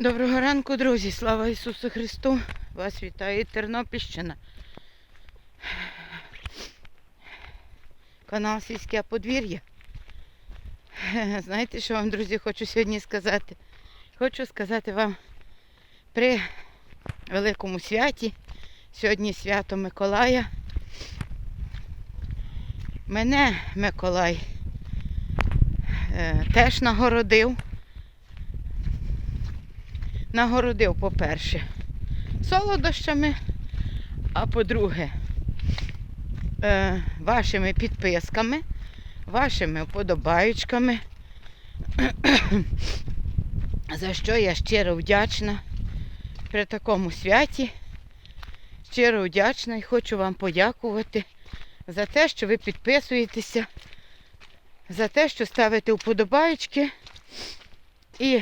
Доброго ранку, друзі! Слава Ісусу Христу! Вас вітає Тернопільщина. Канал Сільське подвір'я. Знаєте, що вам, друзі, хочу сьогодні сказати? Хочу сказати вам при великому святі. Сьогодні свято Миколая. Мене Миколай е, теж нагородив. Нагородив, по-перше, солодощами, а по-друге, е, вашими підписками, вашими вподобаючками, за що я щиро вдячна при такому святі. Щиро вдячна і хочу вам подякувати за те, що ви підписуєтеся, за те, що ставите вподобаючки і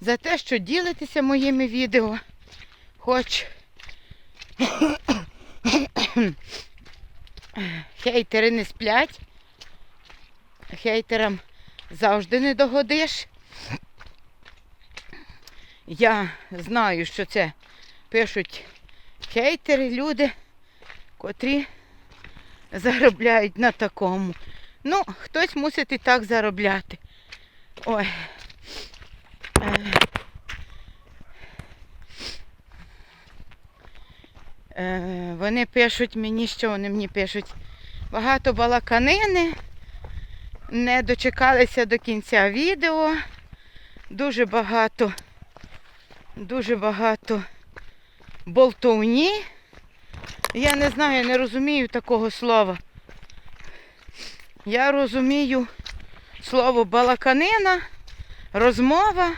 за те, що ділитеся моїми відео. Хоч хейтери не сплять. Хейтерам завжди не догодиш. Я знаю, що це пишуть хейтери, люди, котрі заробляють на такому. Ну, хтось мусить і так заробляти. Ой. Е, Е, Вони пишуть мені, що вони мені пишуть. Багато балаканини, не дочекалися до кінця відео. Дуже багато, дуже багато болтовні. Я не знаю, не розумію такого слова. Я розумію слово балаканина, розмова,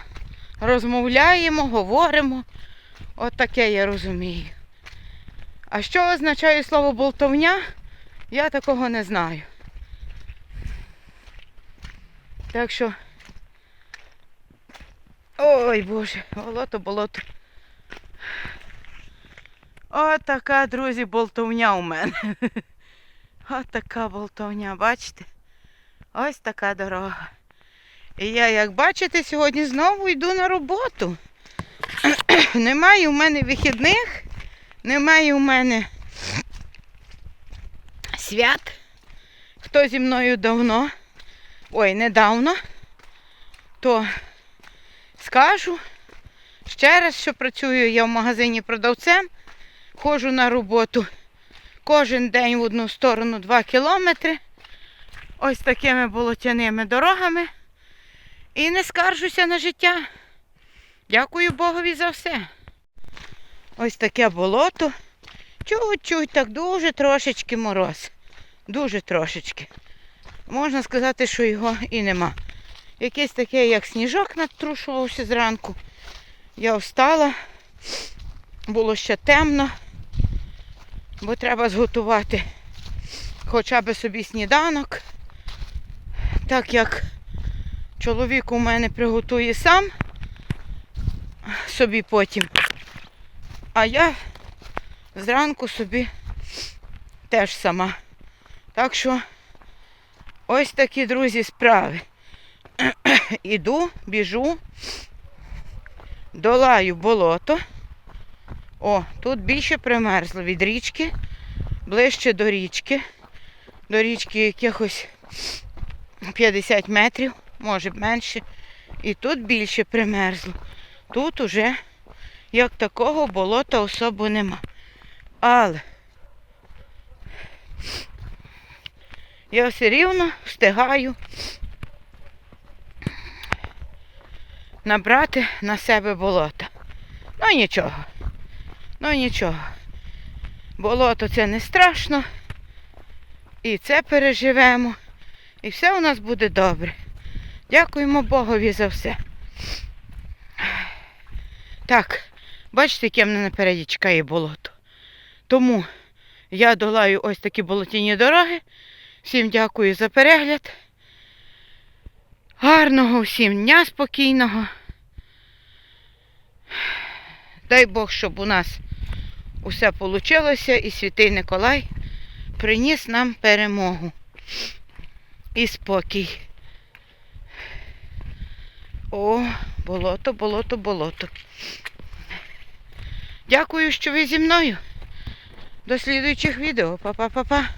розмовляємо, говоримо. От таке я розумію. А що означає слово болтовня, я такого не знаю. Так що. Ой Боже, болото, болото. От така, друзі, болтовня у мене. От така болтовня, бачите? Ось така дорога. І я, як бачите, сьогодні знову йду на роботу. Немає у мене вихідних. Немає у мене свят. Хто зі мною давно, ой, недавно, то скажу ще раз, що працюю я в магазині продавцем, ходжу на роботу кожен день в одну сторону 2 кілометри. Ось такими болотяними дорогами. І не скаржуся на життя. Дякую Богові за все. Ось таке болото. Чуть-чуть, так дуже трошечки мороз. Дуже трошечки. Можна сказати, що його і нема. Якесь таке, як сніжок натрушувався зранку. Я встала, було ще темно, бо треба зготувати хоча б собі сніданок. Так як чоловік у мене приготує сам собі потім. А я зранку собі теж сама. Так що ось такі, друзі, справи. Іду, біжу, долаю болото. О, тут більше примерзло від річки, ближче до річки. До річки якихось 50 метрів, може менше. І тут більше примерзло. Тут уже як такого болота особо нема. Але я все рівно встигаю набрати на себе болота. Ну нічого. Ну нічого. Болото це не страшно. І це переживемо. І все у нас буде добре. Дякуємо Богові за все. Так, бачите, яке мене напереді чекає болото. Тому я долаю ось такі болотяні дороги. Всім дякую за перегляд. Гарного всім дня спокійного. Дай Бог, щоб у нас усе вийшло і святий Николай приніс нам перемогу і спокій. О, болото, болото, болото. Дякую, що ви зі мною. До слідуючих відео. Па-па-па-па.